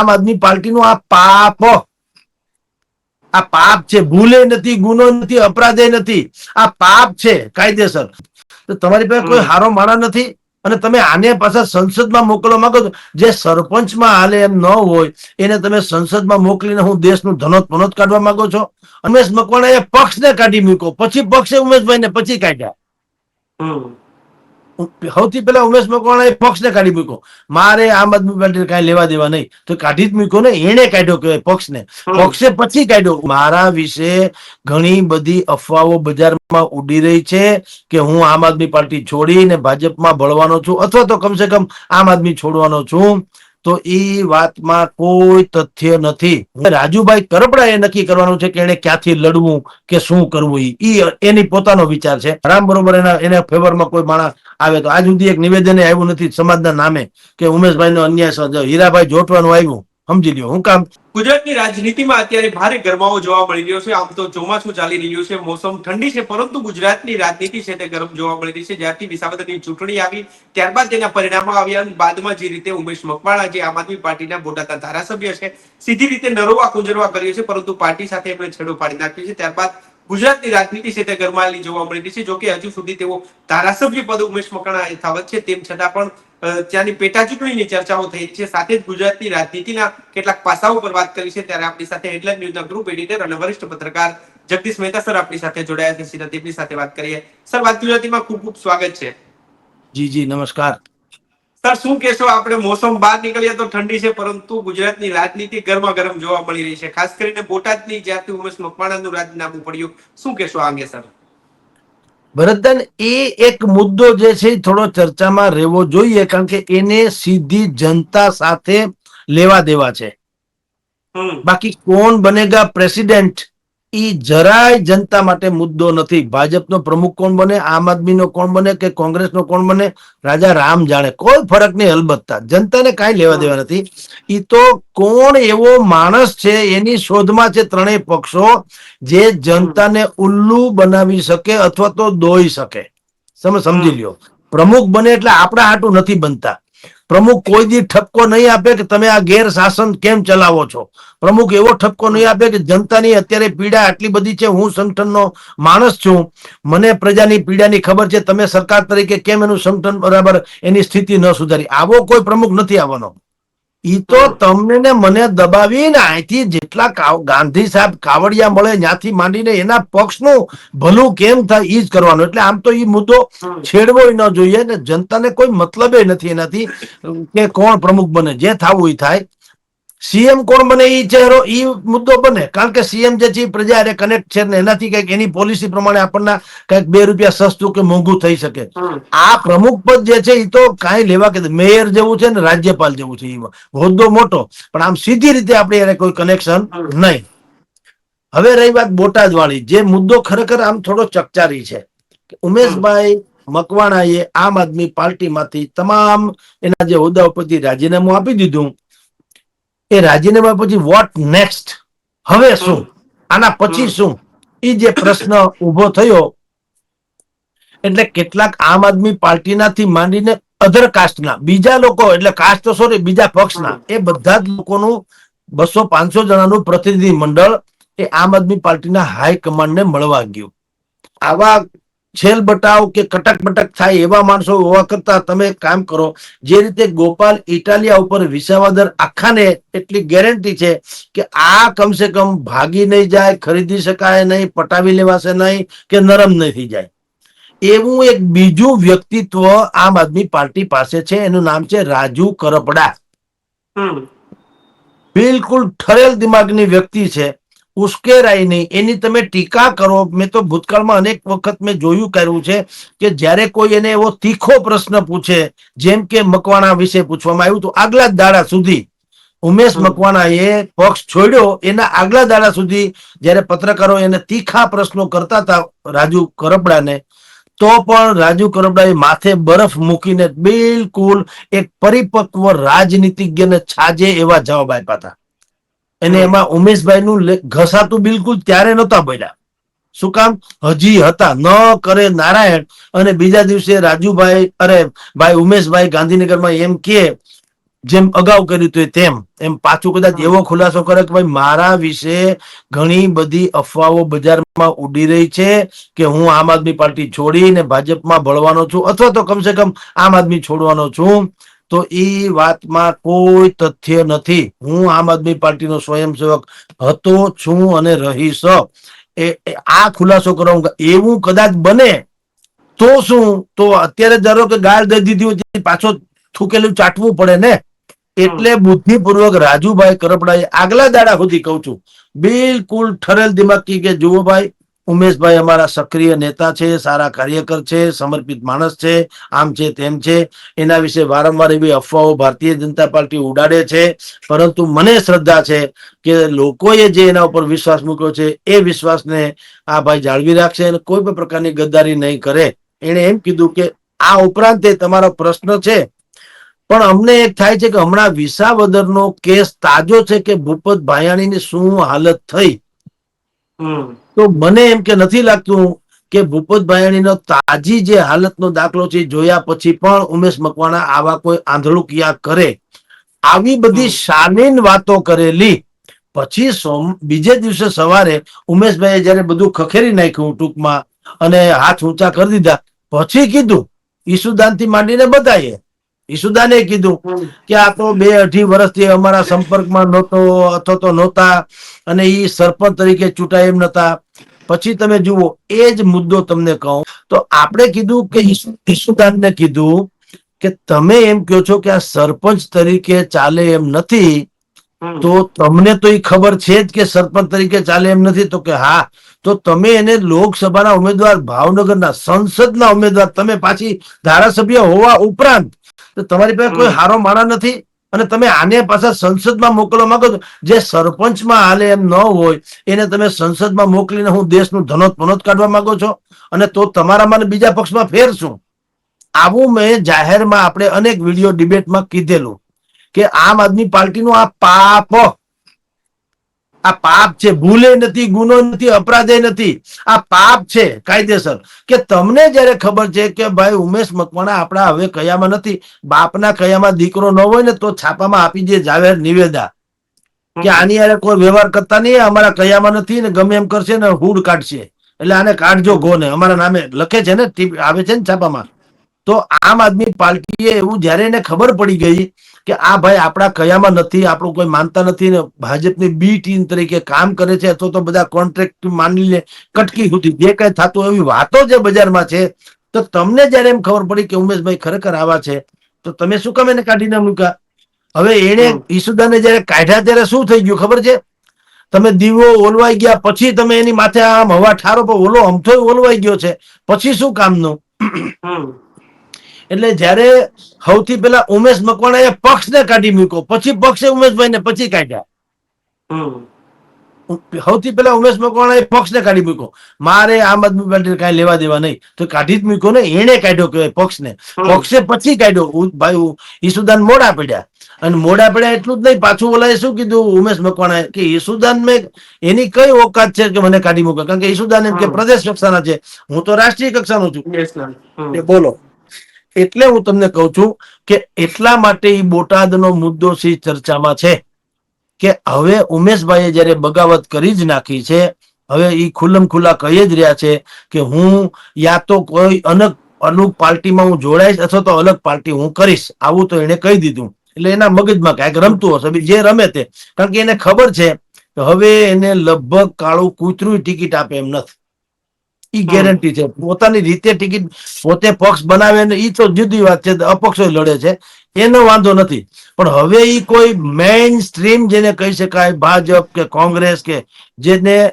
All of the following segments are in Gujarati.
આમ આદમી પાર્ટીનું આ પાપ આ પાપ છે. ભૂલે નથી ગુનો નથી અપરાધે નથી. આ પાપ છે કાયદેસર. તો તમારી પાસે કોઈ હારો માણા નથી? અને તમે આને પાછા સંસદમાં મોકલવા માંગો છો? જે સરપંચમાં હાલે એમ ન હોય એને તમે સંસદમાં મોકલીને હું દેશનું ધનોત પનોત કાઢવા માંગો છો? ઉમેશ મકવાણાએ પક્ષને કાઢી મૂક્યો. પછી પક્ષે ઉમેશભાઈને પછી કાઢ્યા. સૌથી પહેલા ઉમેશ પક્ષ પક્ષને કાઢી મૂક્યો. મારે આમ આદમી પાર્ટી કઈ લેવા દેવા નહીં. તો કાઢી જ મૂક્યો ને એને કાઢ્યો કહેવાય પક્ષને. પક્ષે પછી કાઢ્યો. મારા વિશે ઘણી બધી અફવાઓ બજારમાં ઉડી રહી છે કે હું આમ આદમી પાર્ટી છોડીને ભાજપમાં ભળવાનો છું અથવા તો કમસે કમ આમ આદમી છોડવાનો છું. તો એ વાતમાં કોઈ તથ્ય નથી. રાજુભાઈ કરપડાએ નક્કી કરવાનું છે કે એને ક્યાંથી લડવું કે શું કરવું ઈ. એની પોતાનો વિચાર છે. રામ બરોબર એના એના ફેવરમાં કોઈ માણસ આવે તો આજ સુધી એક નિવેદન આવ્યું નથી સમાજના નામે કે ઉમેશભાઈ નો અન્યાય હીરાભાઈ જોટવાનું આવ્યું સમજી લ્યો, હું કામ ગુજરાતની રાજનીતિમાં અત્યારે ભારે ગરમાવો જોવા મળી રહ્યો છે. આમ તો ચોમાસું ચાલી રહ્યું છે, મોસમ ઠંડી છે, પરંતુ ગુજરાતની રાજનીતિ છે તે ગરમ જોવા મળી રહી છે. જ્યારથી વિસાવદરની ચૂંટણી આવી, ત્યારબાદ તેના પરિણામો આવ્યા અને બાદમાં જે રીતે ઉમેશ મકવાણા જે આમ આદમી પાર્ટીના બોટાદના ધારાસભ્ય છે, સીધી રીતે નરવા કુંજરવા કર્યો છે, પરંતુ પાર્ટી સાથે એમણે છેડો પાડી નાખ્યો છે. ત્યારબાદ ગુજરાતની રાજનીતિ છે તે ગરમાયેલી જોવા મળી રહી છે. જોકે હજુ સુધી તેઓ ધારાસભ્ય પદ ઉમેશ મકવાણા યથાવત છે, તેમ છતાં પણ ત્યાંની પેટા ચૂંટણીની ચર્ચાઓ થઈ છે. સાથે જ ગુજરાતની રાજનીતિના કેટલાક પાસાઓ પર વાત કરી છે. ત્યારે આપણી સાથે હેડલાઇન ન્યૂઝના ગ્રુપ એડિટર અને વરિષ્ઠ પત્રકાર જગદીશ મહેતા સર આપણી સાથે જોડાયા છે. સીધા તેમની સાથે વાત કરીએ. સર વાત ગુજરાતીમાં ખૂબ ખૂબ સ્વાગત છે. જી જી નમસ્કાર. સર શું કહેશો? આપણે મોસમ બહાર નીકળીએ તો ઠંડી છે પરંતુ ગુજરાતની રાજનીતિ ગરમા ગરમ જોવા મળી રહી છે. ખાસ કરીને બોટાદની જ્યાંથી ઉમેશ મકવાણાનું રાજીનામું પડ્યું. શું કહેશો આ અંગે સર? ભરતદાન એ એક મુદ્દો જે છે એ થોડો ચર્ચામાં રહેવો જોઈએ કારણ કે એને સીધી જનતા સાથે લેવા દેવા છે. બાકી કોણ બનેગા પ્રેસિડેન્ટ ઈ જરાય જનતા માટે મુદ્દો નથી. ભાજપનો પ્રમુખ કોણ બને? આમ આદમીનો કોણ બને કે કોંગ્રેસનો કોણ બને? રાજા રામ જાણે. કોઈ ફરક નહીં અલબત્તા જનતાને કાંઈ લેવા દેવા નથી. એ તો કોણ એવો માણસ છે એની શોધમાં છે ત્રણેય પક્ષો જે જનતાને ઉલ્લુ બનાવી શકે અથવા તો દોઈ શકે. તમે સમજી લ્યો. પ્રમુખ બને એટલે આપણા હાટું નથી બનતા. પ્રમુખ કોઈ દી ઠપકો નહીં આપે કે તમે આ ગેર શાસન કેમ ચલાવો છો? પ્રમુખ એવો ઠપકો નહીં આપે કે જનતાની અત્યારે પીડા આટલી બધી છે, હું સંગઠનનો માણસ છું. મને પ્રજાની પીડાની ખબર છે, તમે સરકાર તરીકે કેમ એનું સંગઠન બરાબર એની સ્થિતિ ન સુધારી? આવો કોઈ પ્રમુખ નથી આવવાનો. ઈ તો તમને ને મને દબાવીને અહીંથી જેટલા ગાંધી સાહેબ કાવડિયા મળે ત્યાંથી માંડીને એના પક્ષનું ભલું કેમ થાય એ જ કરવાનું. એટલે આમ તો એ મુદ્દો છેડવો ન જોઈએ ને જનતાને કોઈ મતલબ નથી એનાથી કે કોણ પ્રમુખ બને. જે થવું એ થાય. સીએમ કોણ બને એ ચહેરો એ મુદ્દો બને. કારણ કે સીએમ જે છે પ્રજા હારે કનેક્ટ છે ને એનાથી કંઈક એની પોલિસી પ્રમાણે આપણને કંઈક બે રૂપિયા સસ્તું કે મોંઘું થઈ શકે. આ પ્રમુખ પદ જે છે એ તો કાંઈ લેવા કે મેયર જેવું છે ને રાજ્યપાલ જેવું છે એમાં હોદ્દો મોટો. પણ આમ સીધી રીતે આપણે એને કોઈ કનેક્શન નહીં. હવે રહી વાત બોટાદ વાળી જે મુદ્દો ખરેખર આમ થોડો ચકચારી છે. ઉમેશભાઈ મકવાણાએ આમ આદમી પાર્ટીમાંથી તમામ એના જે હોદ્દા ઉપરથી રાજીનામું આપી દીધું. એ રાજીનામા પછી વોટ નેક્સ્ટ હવે શું? આના પછી શું? એ જે પ્રશ્ન ઊભો થયો એટલે કેટલાક આમ આદમી પાર્ટીનાથી માંડીને અધર કાસ્ટના બીજા લોકો એટલે કાસ્ટ તો સોરી બીજા પક્ષના એ બધા જ લોકોનું બસો પાંચસો જણાનું પ્રતિનિધિ મંડળ એ આમ આદમી પાર્ટીના હાઈકમાન્ડને મળવા ગયું. આવા છેલ બટાવ કે કટક બટક થાય એવા માણસો હોવા કરતા તમે કામ કરો જે રીતે ગોપાલ ઇટાલિયા ઉપર વિસાવાદર આખાને એટલી ગેરંટી છે કે આ કમસે કમ ભાગી નહીં જાય ખરીદી શકાય નહીં પટાવી લેવાશે નહીં કે નરમ નહીં થઈ જાય. એવું એક બીજું વ્યક્તિત્વ આમ આદમી પાર્ટી પાસે છે એનું નામ છે રાજુ કરપડા. બિલકુલ ઠરેલ દિમાગની વ્યક્તિ છે. ઉશ્કેરાય નહીં એની તમે ટીકા કરો. મેં તો ભૂતકાળમાં અનેક વખત મેં જોયું કર્યું છે કે જ્યારે કોઈ એને એવો તીખો પ્રશ્ન પૂછે જેમ કે મકવાણા વિશે પૂછવામાં આવ્યું તો આગલા દાડા સુધી ઉમેશ. મકવાણાએ પક્ષ છોડ્યો. એના આગલા દાડા સુધી જ્યારે પત્રકારો એને તીખા પ્રશ્નો કરતા હતા રાજુ કરપડાને તો પણ રાજુ કરપડાએ માથે બરફ મૂકીને બિલકુલ એક પરિપક્વ રાજનીતિજ્ઞને છાજે એવા જવાબ આપ્યા હતા. અને એમાં ઉમેશભાઈનું ઘસાતું બિલકુલ ત્યારે નહોતા બોલ્યા શું કામ? હજી હતા. ન કરે નારાયણ. અને બીજા દિવસે રાજુભાઈ અરે ભાઈ ઉમેશભાઈ ગાંધીનગરમાં એમ કે જેમ અગાઉ કર્યું હતું તેમ એમ પાછું કદાચ એવો ખુલાસો કરે કે ભાઈ મારા વિશે ઘણી બધી અફવાઓ બજારમાં ઉડી રહી છે કે હું આમ આદમી પાર્ટી છોડીને ભાજપમાં ભળવાનો છું અથવા તો કમસે કમ આમ આદમી છોડવાનો છું. તો એ વાતમાં કોઈ તથ્ય નથી. હું આમ આદમી પાર્ટીનો સ્વયંસેવક હતો છું અને રહીશ. એ આ ખુલાસો કરવાનું એવું કદાચ બને તો શું? તો અત્યારે ધારો કે ગાળ દઈ દીધી હોય પાછો થૂકેલું ચાટવું પડે ને? એટલે બુદ્ધિપૂર્વક રાજુભાઈ કરપડાએ આગલા દાડા સુધી કહું છું બિલકુલ ઠરેલ દિમાગથી કે જુઓ ભાઈ ઉમેશભાઈ અમારા સક્રિય નેતા છે, સારા કાર્યકર છે, સમર્પિત માણસ છે, આમ છે તેમ છે. એના વિશે વારંવાર એવી અફવાઓ ભારતીય જનતા પાર્ટી ઉડાડે છે. પરંતુ મને શ્રદ્ધા છે કે લોકોએ જે એના ઉપર વિશ્વાસ મૂક્યો છે, એ વિશ્વાસને આ ભાઈ જાળવી રાખશે અને કોઈ પણ પ્રકારની ગદ્દારી નહીં કરે. એણે એમ કીધું કે આ ઉપરાંત એ તમારો પ્રશ્ન છે. પણ અમને એક થાય છે કે હમણાં વિસાવદરનો કેસ તાજો છે કે ભૂપત ભાયાણીની શું હાલત થઈ? હમ. તો મને એમ કે નથી લાગતું કે ભૂપત ભાયાણીનો તાજી જે હાલતનો દાખલો છે જોયા પછી પણ ઉમેશ મકવાણા આવા કોઈ આંધળું ક્યાં કરે? આવી બધી. શાલીન વાતો કરેલી. પછી સોમ બીજે દિવસે સવારે ઉમેશભાઈએ જયારે બધું ખખેરી નાખ્યું ટૂંકમાં અને હાથ ઊંચા કરી દીધા પછી કીધું ઈસુદાનથી માંડીને બધાએ. ઈસુદાને કીધું કે આ તો બે અઢી વર્ષથી અમારા સંપર્કમાં નહોતો અથવા તો નહોતા અને એ સરપંચ તરીકે ચૂંટાય એમ નતા. પછી તમે જુઓ એ જ મુદ્દો તમને કહું. તો આપણે કીધું કે ઈસુદાનને કીધું કે તમે એમ કહો છો કે આ સરપંચ તરીકે ચાલે એમ નથી તો તમને તો એ ખબર છે જ કે સરપંચ તરીકે ચાલે એમ નથી તો કે હા. તો તમે એને લોકસભાના ઉમેદવાર ભાવનગરના સંસદના ઉમેદવાર તમે પાછી ધારાસભ્ય હોવા ઉપરાંત તો તમારી પાસે કોઈ હારો માણા નથી. અને તમે આને પાછા સંસદમાં મોકલવા માંગો છો. જે સરપંચમાં હાલે એમ ન હોય એને તમે સંસદમાં મોકલીને હું દેશનું ધનોત પનોત કાઢવા માંગો છો. અને તો તમારામાં બીજા પક્ષમાં ફેર શું? આવું મેં જાહેરમાં આપણે અનેક વીડિયો ડિબેટમાં કીધેલું કે આમ આદમી પાર્ટીનું આ પાપ આ પાપ છે ભૂલે નથી ગુનો નથી અપરાધે નથી. આ પાપ છે કાયદેસર. કે તમને જયારે ખબર છે કે ભાઈ ઉમેશ મકવાણા આપણા હવે કયામાં નથી બાપના કયામાં દીકરો ન હોય ને તો છાપામાં આપી દે જાવેર નિવેદા. કે આની હારે કોઈ વ્યવહાર કરતા નહીં અમારા કયામાં નથી ને ગમે એમ કરશે ને હુડ કાઢશે. એટલે આને કાઢજો ગો ને અમારા નામે લખે છે ને આવે છે ને છાપામાં. તો આમ આદમી પાર્ટીએ એવું જયારે એને ખબર પડી ગઈ કે આ ભાઈ આપણા કયામાં નથી આપણું કોઈ માનતા નથી ને ભાજપની બી ટીમ તરીકે કામ કરે છે અથવા તો બધા કોન્ટ્રાક્ટ માની લે કટકી સુધી જે કઈ થતું એવી વાતો જે બજારમાં છે તો તમને જયારે એમ ખબર પડી કે ઉમેશભાઈ ખરેખર આવા છે તો તમે શું કામ એને કાઢીને મૂક્યા? હવે એને. ઈસુદાને જયારે કાઢ્યા ત્યારે શું થઈ ગયું ખબર છે? તમે દીવો ઓલવાઈ ગયા પછી તમે એની માથે આમ હવા ઠારો પર ઓલો અમથો ઓલવાઈ ગયો છે પછી શું કામનું? એટલે જયારે સૌથી પહેલા ઉમેશ મકવાણાએ પક્ષને કાઢી મૂક્યો પછી પક્ષે ઉમેશભાઈને પછી કાઢ્યા. સૌથી પેલા ઉમેશ મકવાણાએ પક્ષને કાઢી મૂક્યો. મારે આમ આદમી પાર્ટી કાંઈ લેવા દેવા નહીં. તો કાઢી જ મૂક્યો ને એને કાઢ્યો કહેવાય પક્ષને. પક્ષે પછી કાઢ્યો. ભાઈ ઈસુદાન મોડા પડ્યા. અને મોડા પડ્યા એટલું જ નહીં પાછું ઓલાએ શું કીધું ઉમેશ મકવાણાએ કે ઈસુદાન મેં એની કઈ ઓકાત છે કે મને કાઢી મૂકે કારણ કે ઈસુદાન એમ કે. પ્રદેશ કક્ષાના છે. હું તો રાષ્ટ્રીય કક્ષાનો છું. બોલો. એટલે હું તમને કહું છું કે એટલા માટે એ બોટાદનો મુદ્દો સી ચર્ચામાં છે કે હવે ઉમેશભાઈએ જ્યારે બગાવત કરી જ નાખી છે, હવે એ ખુલ્લમ ખુલ્લા કહી જ રહ્યા છે કે હું યા તો કોઈ અલગ અનુક પાર્ટીમાં હું જોડાઈશ અથવા તો અલગ પાર્ટી હું કરીશ. આવું તો એને કહી દીધું. એટલે એના મગજમાં કાંઈક રમતું હશે. જે રમે તે. કારણ કે એને ખબર છે કે હવે એને લગભગ કાળું કૂતરું ટિકિટ આપે એમ નથી. હમ. ગેરંટી છે. પોતાની રીતે ટિકિટ પોતે પક્ષ બનાવે ને એ તો જુદી વાત છે અપક્ષો લડે છે. એનો વાંધો નથી. પણ હવે એ કોઈ મેઇન સ્ટ્રીમ જેને કહી શકાય, ભાજપ કે કોંગ્રેસ કે જેને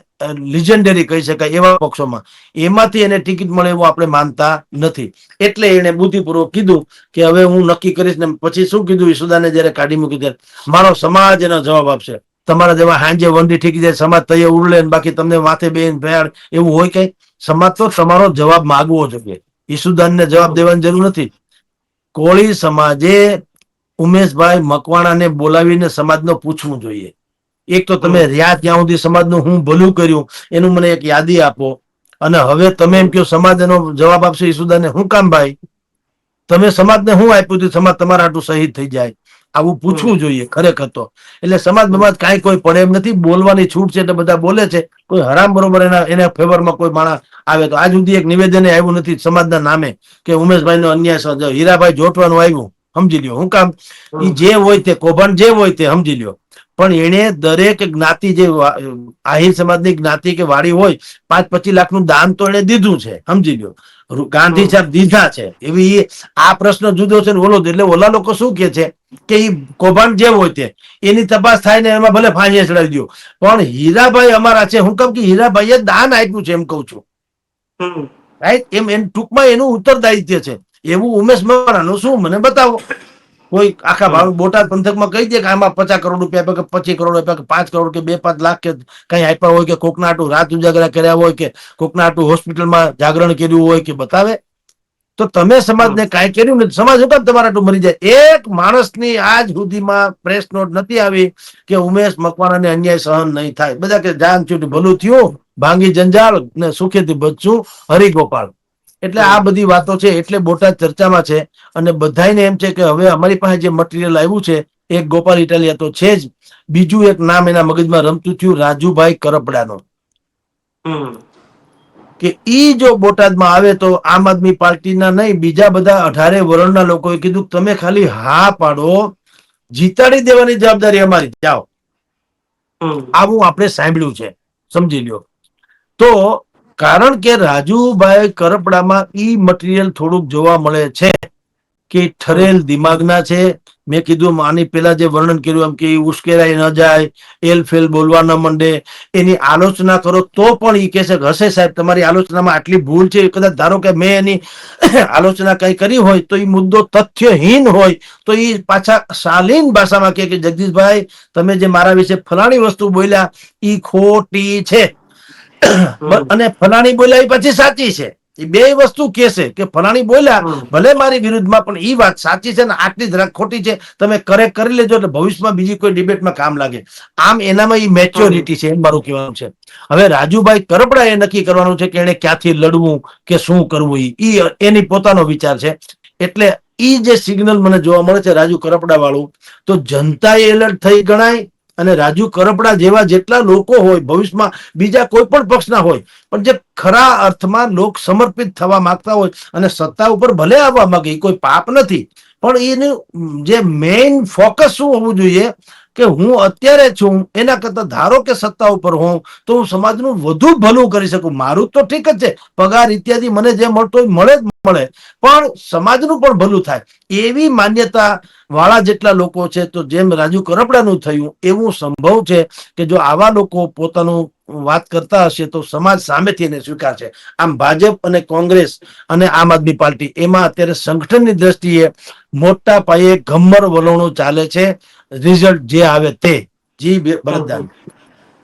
લિજન્ડરી કહી શકાય એવા પક્ષોમાં, એમાંથી એને ટિકિટ મળે એવું આપણે માનતા નથી. એટલે એને બુદ્ધિપૂર્વક કીધું કે હવે હું નક્કી કરીશ ને પછી શું કીધું ઈસુદાને જયારે કાઢી મૂકી ત્યારે? મારો સમાજ એનો જવાબ આપશે. તમારા જેવા હાંજે વંડી ઠીકી જાય, સમાજ તૈયાર ઉડલે બાકી તમને માથે બેન ભેળ એવું હોય કઈ? સમાજ તો તમારો જવાબ માગવો જોઈએ. ઈસુદાનને જવાબ દેવાની જરૂર નથી. કોળી સમાજે ઉમેશભાઈ મકવાણાને બોલાવીને સમાજનો પૂછવું જોઈએ. એક તો તમે રહ્યા ત્યાં સુધી સમાજનું હું ભલું કર્યું એનું મને એક યાદી આપો. અને હવે તમે એમ કહો સમાજ એનો જવાબ આપશે ઈસુદાને હું કામ ભાઈ? તમે સમાજને હું આપ્યું હતું? સમાજ તમારા આટલું શહીદ થઈ જાય. આવું પૂછવું જોઈએ ખરેખર તો. એટલે સમાજ બમાજ કાંઈ કોઈ પડે એમ નથી બોલવાની છૂટ છે એટલે બધા બોલે છે. કોઈ હરામ બરોબર એના એના ફેવરમાં કોઈ માણસ આવે તો. આજ સુધી એક નિવેદન આવ્યું નથી સમાજના નામે કે ઉમેશભાઈ નો અન્યાય હીરાભાઈ જોટવાનું આવ્યું સમજી લ્યો હું કામ? એ જે હોય તે કૌભાંડ જે હોય તે સમજી લ્યો. પણ એને દરેક જ્ઞાતિ જે આહિર સમાજની જ્ઞાતિ કે વાડી હોય પાંચ પચીસ લાખનું દાન તો એને દીધું છે સમજી લ્યો. ગાંધી સાહેબ દીધા છે. એવી આ પ્રશ્ન જુદો છે ને ઓલો એટલે ઓલા લોકો શું કે છે કે એ કૌભાંડ જે હોય તે એની તપાસ થાય ને એમાં ભલે ફાંસીએ ચડાવી દો. પણ હીરાભાઈ અમારા છે. હું કેમ કે હીરાભાઈએ દાન આપ્યું છે એમ કઉ છું. રાઈટ? એમ એમ ટૂંકમાં એનું ઉત્તરદાયિત્વ છે. એવું ઉમેશ મકવાણાનું શું? મને બતાવો. કોઈ આખા ભાવ બોટાદ પંથકમાં કહી દે કે આમાં પચાસ કરોડ રૂપિયા કે પચીસ કરોડ રૂપિયા કે પાંચ કરોડ કે બે પાંચ લાખ કે કઈ આપ્યા હોય કે કોકના હાટુ રાત ઉજાગરા કર્યા હોય કે કોકના હાટુ હોસ્પિટલમાં જાગરણ કર્યું હોય કે બતાવે? તો તમે સમાજને કાંઈ કર્યું નથી. સમાજ શું તમારા મરી જાય. એક માણસની આજ સુધીમાં પ્રેસ નોટ નથી આવી કે ઉમેશ મકવાણાને અન્યાય સહન નહીં થાય. બધા કે જાન છૂટ ભલું થયું. ભાંગી જંજાળ ને સુખેથી બચશું હરિગોપાલ. એટલે આ બધી વાતો છે એટલે બોટાદ ચર્ચામાં છે. અને બધાને એમ છે કે હવે અમારી પાસે જે મટીરિયલ આવ્યું છે એક ગોપાલ ઇટાલિયા તો છે જ. બીજું એક નામ એના મગજમાં રમતું થયું રાજુભાઈ કરપડાનો. કે ઈ જો બોટાદમાં આવે તો આમ આદમી પાર્ટીના નહીં બીજા બધા અઢારે વરણના લોકોએ કીધું કે તમે ખાલી હા પાડો જીતાડી દેવાની જવાબદારી અમારી. જાઓ. આવું આપણે સાંભળ્યું છે. સમજી લ્યો. તો કારણ કે રાજુભાઈ કરપડામાં ઈ મટીરિયલ થોડુંક જોવા મળે છે કે ઠરેલ દિમાગના છે. મેં કીધું આની પેલા જે વર્ણન કર્યું એમ કે ઉશ્કેરાઈ ન જાય, એલ ફેલ બોલવા ન માંડે, એની આલોચના કરો તો પણ ઈ કહેશે હશે સાહેબ, તમારી આલોચનામાં આટલી ભૂલ છે કદાચ ધારો કે મેં એની આલોચના કઈ કરી હોય તો એ મુદ્દો તથ્યહીન હોય, તો એ પાછા શાલીન ભાષામાં કે જગદીશભાઈ, તમે જે મારા વિશે ફલાણી વસ્તુ બોલ્યા, ઈ ખોટી છે. અને ફલાણી બોલ્યા ઈ પછી સાચી છે. એ બે વસ્તુ કેસે કે ફલાણી બોલ્યા ભલે મારી વિરુદ્ધમાં પણ એ વાત સાચી છે ને આટલી જરાક ખોટી છે તમે કરેક્ટ કરી લેજો એટલે ભવિષ્યમાં બીજી કોઈ ડિબેટમાં કામ લાગે. આમ એનામાં એ મેચ્યોરિટી છે એમ મારું કહેવાનું છે. હવે રાજુભાઈ કરપડા એ નક્કી કરવાનું છે કે એને ક્યાંથી લડવું કે શું કરવું ઈ. એની પોતાનો વિચાર છે. એટલે એ જે સિગ્નલ મને જોવા મળે છે રાજુ કરપડા વાળું તો જનતા એલર્ટ થઈ ગણાય અને રાજુ કરપડા જેવા જેટલા લોકો હોય, ભવિષ્યમાં બીજા કોઈ પણ પક્ષના હોય, પણ જે ખરા અર્થમાં લોક સમર્પિત થવા માંગતા હોય અને સત્તા ઉપર ભલે આવવા માંગે, એ કોઈ પાપ નથી. પણ એનું જે મેઇન ફોકસ શું હોવું જોઈએ કે હું અત્યારે છું, એના કરતા ધારો કે સત્તા ઉપર હોઉં, તો હું સમાજનું વધુ ભલું કરી શકું. મારું તો ઠીક જ છે. પગાર ઇત્યાદિ મને જે મળતો હોય, મળે જ મળે. પણ સમાજનું પણ ભલું થાય. એવી માન્યતા વાળા જેટલા લોકો છે, તો જેમ રાજુ કરપડાનું થયું, એવું સંભવ છે કે જો આવા લોકો પોતાનું વાત કરતા હશે, તો સમાજ સામેથી એને સ્વીકારશે. આમ ભાજપ અને કોંગ્રેસ અને આમ આદમી પાર્ટી, એમાં અત્યારે સંગઠનની દ્રષ્ટિએ મોટા પાયે ગમ્મર વલણો ચાલે છે. રિઝલ્ટ જે આવે તે. જી ભરતદાન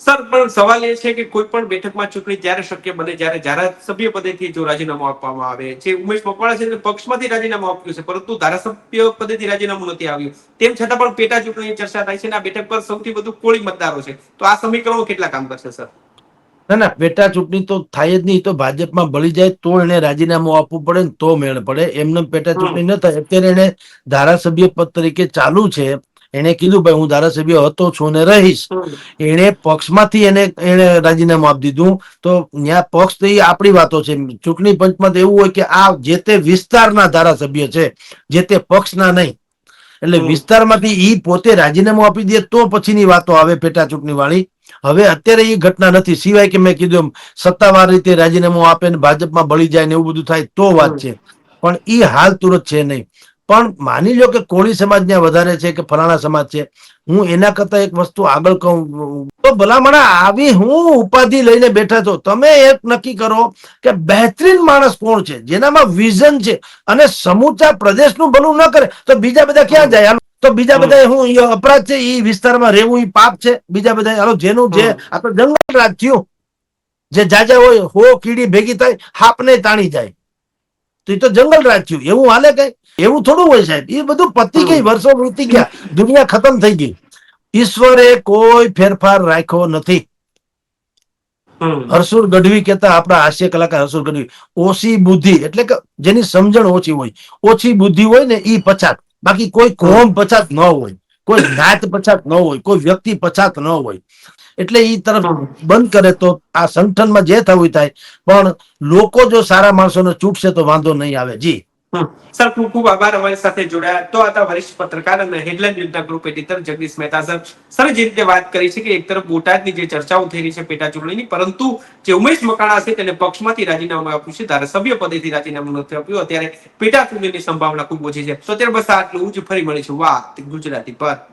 સર પણ સવાલ એ છે કે કોઈ પણ બેઠકમાં ચૂંટણી ત્યારે શક્ય બને જ્યારે ધારાસભ્ય પદેથી જો રાજીનામું આપવામાં આવે છે. ઉમેશ મકવાણા છે પક્ષમાંથી રાજીનામું આપ્યું છે પરંતુ ધારાસભ્ય પદેથી રાજીનામું નથી આવ્યું. તેમ છતાં પણ પેટા ચૂંટણીની ચર્ચા થાય છે અને આ બેઠક પર સૌથી વધુ કોળી મતદારો છે. તો આ સમીકરણો કેટલા કામ કરશે સર? ના ના પેટા ચૂંટણી તો થાય જ નહીં તો ભાજપમાં બળી જાય તો એને રાજીનામું આપવું પડે ને તો મેળ પડે. એમને પેટા ચૂંટણી ન થાય. અત્યારે એને ધારાસભ્ય પદ તરીકે ચાલુ છે. એને કીધું ભાઈ હું ધારાસભ્ય હતો છું ને રહીશ. એને પક્ષમાંથી એને એને રાજીનામું આપી દીધું. તો ત્યાં પક્ષ તો એ આપણી વાતો છે. ચૂંટણી પંચમાં તો એવું હોય કે આ જે તે વિસ્તારના ધારાસભ્ય છે જે તે પક્ષના નહીં. એટલે વિસ્તારમાંથી એ પોતે રાજીનામું આપી દે તો પછીની વાતો આવે પેટા ચૂંટણી વાળી હવે અત્યારે એ ઘટના નથી. સિવાય કે મેં કીધું એમ સત્તાવાર રીતે રાજીનામું આપે ને ભાજપમાં બળી જાય ને એવું બધું થાય તો વાત છે. પણ એ હાલ તુરત છે નહીં. પણ માની લો કે કોળી સમાજ ત્યાં વધારે છે કે ફલાણા સમાજ છે હું એના કરતા એક વસ્તુ આગળ કહું. તો ભલામણા આવી હું ઉપાધિ લઈને બેઠા છો. તમે એક નક્કી કરો કે બહેતરીન માણસ કોણ છે? જેનામાં વિઝન છે અને સમૂચા પ્રદેશનું ભલું ન કરે તો બીજા બધા ક્યાં જાય? તો બીજા બધા હું અપરાધ છે એ વિસ્તારમાં રહેવું એ પાપ છે. બીજા બધા હાલો જેનું જે આપણે જંગલ રાજ થયું. જે જાજા હોય હો કીડી ભેગી થાય હાપને તાણી જાય. તો એ તો જંગલ રાજ થયું એવું હાલે કઈ એવું થોડું હોય સાહેબ. એ બધું પતી ગઈ વર્ષો વીતી ગયા. દુનિયા ખતમ થઈ ગઈ. ઈશ્વરે કોઈ ફેરફાર રાખ્યો નથી. હરસુર ગઢવી કેતા આપણા હાસ્ય કલાકાર હરસુર ગઢવી ઓછી બુદ્ધિ એટલે કે જેની સમજણ ઓછી હોય. ઓછી બુદ્ધિ હોય ને ઈ પછાત. બાકી કોઈ કોમ પછાત ન હોય. કોઈ જ્ઞાત પછાત ન હોય. કોઈ વ્યક્તિ પછાત ન હોય. એટલે એ તરફ બંધ કરે તો આ સંગઠનમાં જે થવું થાય. પણ લોકો જો સારા માણસોને ચૂંટશે તો વાંધો નહીં આવે. જી. સર, ખૂબ ખૂબ આભાર અમારી સાથે જોડાયા. તો હતા વરિષ્ઠ પત્રકાર અને headline ન્યૂઝના group editor Jagdish Mehta sir. Sir, જે રીતે વાત કરી છે કે એક તરફ બોટાદની જે ચર્ચાઓ થઈ રહી છે પેટા ચૂંટણીની પરંતુ જે ઉમેશ મકાણા છે તેને પક્ષમાંથી રાજીનામું આપ્યું છે, ધારાસભ્ય પદેથી રાજીનામું નથી આપ્યું. અત્યારે પેટા ચૂંટણીની સંભાવના ખૂબ ઓછી છે. તો અત્યારે બસ આટલું જ. ફરી મળીશું. વાત ગુજરાતી પર.